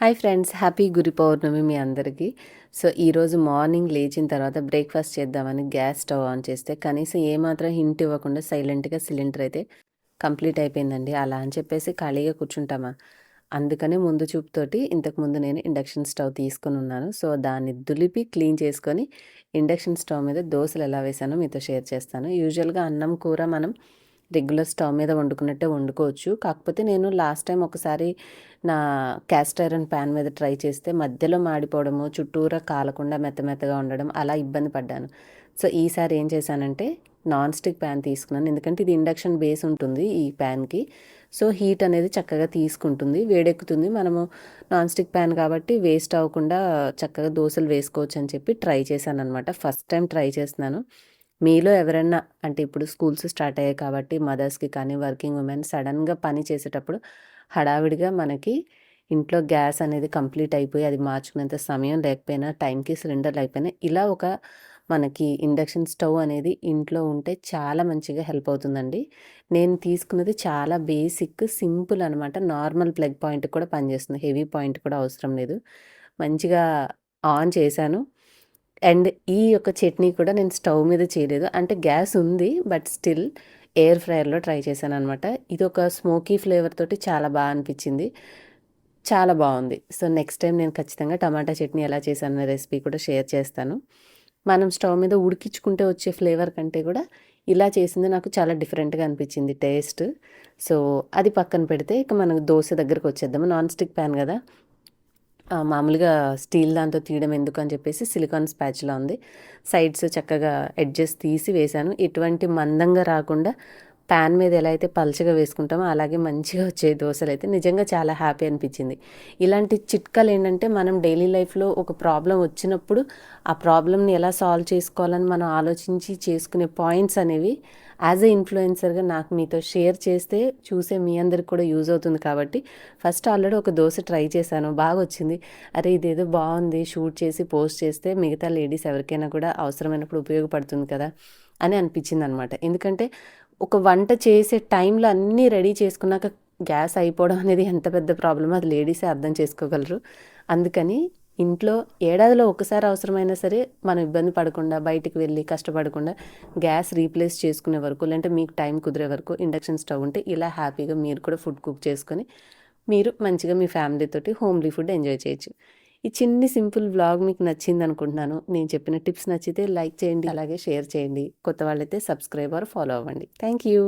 Hi friends happy గురి పౌర్ణమి మీ అందరికీ. So ఈరోజు మార్నింగ్ లేచిన తర్వాత బ్రేక్ఫాస్ట్ చేద్దామని గ్యాస్ స్టవ్ ఆన్ చేస్తే కనీసం ఏమాత్రం హింట్ ఇవ్వకుండా సైలెంట్గా సిలిండర్ అయితే కంప్లీట్ అయిపోయిందండి. అలా అని చెప్పేసి ఖాళీగా కూర్చుంటామా? అందుకనే ముందు చూపుతోటి ఇంతకుముందు నేను ఇండక్షన్ స్టవ్ తీసుకుని ఉన్నాను. సో దాన్ని దులిపి క్లీన్ చేసుకొని ఇండక్షన్ స్టవ్ మీద దోశలు ఎలా వేసానో మీతో షేర్ చేస్తాను. యూజువల్గా అన్నం కూర మనం రెగ్యులర్ స్టవ్ మీద వండుకున్నట్టే వండుకోవచ్చు. కాకపోతే నేను లాస్ట్ టైం ఒకసారి నా క్యాస్ట్ ఐరన్ ప్యాన్ మీద ట్రై చేస్తే మధ్యలో మాడిపోవడము చుట్టూరా కాలకుండా మెత్త మెత్తగా ఉండడం అలా ఇబ్బంది పడ్డాను. సో ఈసారి ఏం చేశానంటే నాన్ స్టిక్ ప్యాన్ తీసుకున్నాను. ఎందుకంటే ఇది ఇండక్షన్ బేస్ ఉంటుంది ఈ ప్యాన్కి. సో హీట్ అనేది చక్కగా తీసుకుంటుంది వేడెక్కుతుంది. మనము నాన్ స్టిక్ ప్యాన్ కాబట్టి వేస్ట్ అవ్వకుండా చక్కగా దోశలు వేసుకోవచ్చు అని చెప్పి ట్రై చేశాను అనమాట ఫస్ట్ టైం ట్రై చేస్తున్నాను. మీలో ఎవరన్నా అంటే ఇప్పుడు స్కూల్స్ స్టార్ట్ అయ్యాయి కాబట్టి మదర్స్కి కానీ వర్కింగ్ ఉమెన్ సడన్గా పని చేసేటప్పుడు హడావిడిగా మనకి ఇంట్లో గ్యాస్ అనేది కంప్లీట్ అయిపోయి అది మార్చుకునేంత సమయం లేకపోయినా టైంకి సిలిండర్ అయిపోయినా ఇలా ఒక మనకి ఇండక్షన్ స్టవ్ అనేది ఇంట్లో ఉంటే చాలా మంచిగా హెల్ప్ అవుతుందండి. నేను తీసుకున్నది చాలా బేసిక్ సింపుల్ అనమాట నార్మల్ ప్లగ్ పాయింట్ కూడా పనిచేస్తుంది. హెవీ పాయింట్ కూడా అవసరం లేదు. మంచిగా ఆన్ చేశాను. అండ్ ఈ యొక్క చట్నీ కూడా నేను స్టవ్ మీద చేయలేదు. అంటే గ్యాస్ ఉంది బట్ స్టిల్ ఎయిర్ ఫ్రైయర్లో ట్రై చేశాను అనమాట ఇది ఒక స్మోకీ ఫ్లేవర్ తోటి చాలా బాగా అనిపించింది. చాలా బాగుంది. సో నెక్స్ట్ టైం నేను ఖచ్చితంగా టమాటా చట్నీ ఎలా చేశాను రెసిపీ కూడా షేర్ చేస్తాను. మనం స్టవ్ మీద ఉడికించుకుంటే వచ్చే ఫ్లేవర్ కంటే కూడా ఇలా చేసింది నాకు చాలా డిఫరెంట్గా అనిపించింది టేస్ట్. సో అది పక్కన పెడితే ఇక మనకు దోశ దగ్గరకు వచ్చేద్దాము. నాన్ స్టిక్ ప్యాన్ కదా. మామూలుగా స్టీల్ దాంతో తీయడం ఎందుకు అని చెప్పేసి సిలికాన్ స్పాచ్లా ఉంది. సైడ్స్ చక్కగా ఎడ్జెస్ తీసి వేశాను. ఎటువంటి మందంగా రాకుండా ప్యాన్ మీద ఎలా అయితే పల్చగా వేసుకుంటామో అలాగే మంచిగా వచ్చే దోశలు అయితే నిజంగా చాలా హ్యాపీ అనిపించింది. ఇలాంటి చిట్కాలు ఏంటంటే మనం డైలీ లైఫ్లో ఒక ప్రాబ్లం వచ్చినప్పుడు ఆ ప్రాబ్లమ్ని ఎలా సాల్వ్ చేసుకోవాలని మనం ఆలోచించి చేసుకునే పాయింట్స్ అనేవి యాజ్ ఎ ఇన్ఫ్లుయెన్సర్గా నాకు మీతో షేర్ చేస్తే చూసే మీ అందరికి కూడా యూజ్ అవుతుంది కాబట్టి ఫస్ట్ ఆల్రెడీ ఒక దోశ ట్రై చేశాను బాగా వచ్చింది. అరే ఇదేదో బాగుంది షూట్ చేసి పోస్ట్ చేస్తే మిగతా లేడీస్ ఎవరికైనా కూడా అవసరమైనప్పుడు ఉపయోగపడుతుంది కదా అని అనిపించింది అనమాట ఎందుకంటే ఒక వంట చేసే టైంలో అన్నీ రెడీ చేసుకున్నాక గ్యాస్ అయిపోవడం అనేది ఎంత పెద్ద ప్రాబ్లమో అది లేడీసే అర్థం చేసుకోగలరు. అందుకని ఇంట్లో ఏడాదిలో ఒకసారి అవసరమైనా సరే మనం ఇబ్బంది పడకుండా బయటికి వెళ్ళి కష్టపడకుండా గ్యాస్ రీప్లేస్ చేసుకునే వరకు లేదంటే మీకు టైం కుదిరే వరకు ఇండక్షన్ స్టవ్ ఉంటే ఇలా హ్యాపీగా మీరు కూడా ఫుడ్ కుక్ చేసుకొని మీరు మంచిగా మీ ఫ్యామిలీతోటి హోమ్లీ ఫుడ్ ఎంజాయ్ చేయొచ్చు. ఈ చిన్ని సింపుల్ బ్లాగ్ మీకు నచ్చింది అనుకుంటున్నాను నేను చెప్పిన టిప్స్ నచ్చితే లైక్ చేయండి అలాగే షేర్ చేయండి. కొత్త వాళ్ళైతే సబ్స్క్రైబర్ ఫాలో అవ్వండి. Thank you